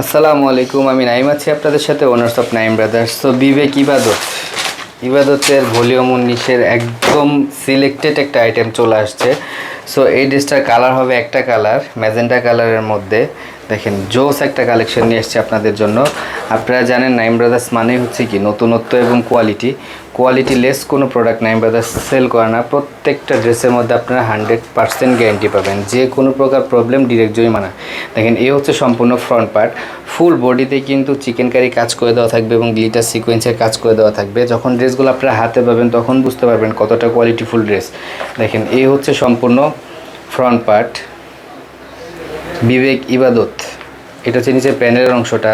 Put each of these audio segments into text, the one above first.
আসসালামু আলাইকুম, আমি নাইম আছি আপনাদের সাথে ওনার্স অফ নাইম ব্রাদার্স তো বিবেক ইবাদত, ইবাদতের ভলিউম উনিশের একদম সিলেক্টেড একটা আইটেম চলে আসছে। সো এই ড্রেসটার কালার হবে একটা কালার ম্যাজেন্টা কালারের মধ্যে। দেখেন, জোস একটা কালেকশন নিয়ে এসছে আপনাদের জন্য। আপনারা জানেন নাইম ব্রাদার্স মানেই হচ্ছে কি নতুনত্ব এবং কোয়ালিটি কোয়ালিটি লেস কোনো প্রোডাক্ট নাইম ব্রাদার্স সেল করে না। প্রত্যেকটা ড্রেসের মধ্যে আপনারা হান্ড্রেড পার্সেন্ট গ্যারেন্টি পাবেন। যে কোনো প্রকার প্রবলেম ডিরেক্ট জরিমানা। দেখেন, এ হচ্ছে সম্পূর্ণ ফ্রন্ট পার্ট ফুল বডিতে কিন্তু চিকেন কারি কাজ করে দেওয়া থাকবে এবং গ্লিটার সিকোয়েন্সের কাজ করে দেওয়া থাকবে। যখন ড্রেসগুলো আপনারা হাতে পাবেন, তখন বুঝতে পারবেন কতটা কোয়ালিটিফুল ড্রেস দেখেন এই হচ্ছে সম্পূর্ণ ফ্রন্ট পার্ট বিবেক ইবাদত। এটা হচ্ছে নিচে প্যানেলের অংশটা।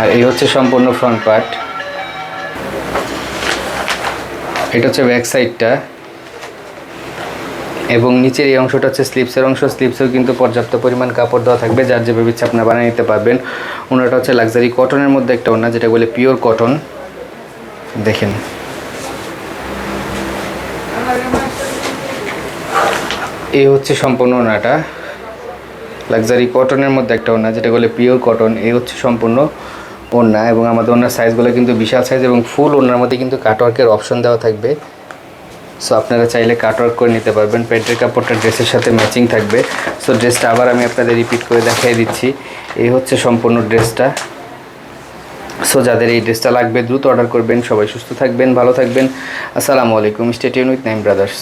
আর এই হচ্ছে সম্পূর্ণ ফ্রন্ট পার্ট এটা হচ্ছে ব্যাক সাইডটা এবং নিচের এই অংশটা হচ্ছে স্লিপসের অংশ। স্লিপসেও কিন্তু পর্যাপ্ত পরিমাণ কাপড় দেওয়া থাকবে, যার যেভাবে ইচ্ছা আপনারা বানিয়ে নিতে পারবেন। ওনাটা হচ্ছে লাক্সারি কটনের মধ্যে একটা ওনা যেটা বলে পিওর কটন দেখেন। এই হচ্ছে সম্পূর্ণ ওনাটা লাক্সারি কটনের মধ্যে একটা ওনা যেটা বলে পিওর কটন এই হচ্ছে সম্পূর্ণ ওড়না এবং আমাদের ওনার সাইজগুলো কিন্তু বিশাল সাইজ এবং ফুল ওনার মধ্যে কিন্তু কাটওয়ার্কের অপশন দেওয়া থাকবে। সো আপনারা চাইলে কাটওয়ার্ক করে নিতে পারবেন। প্যান্টের কাপড়টা ড্রেসের সাথে ম্যাচিং থাকবে। সো ড্রেসটা আবার আমি আপনাদের রিপিট করে দেখাই দিচ্ছি। এই হচ্ছে সম্পূর্ণ ড্রেসটা সো যাদের এই ড্রেসটা লাগবে, দ্রুত অর্ডার করবেন। সবাই সুস্থ থাকবেন, ভালো থাকবেন। আসসালামু আলাইকুম। Stay tuned with Naim brothers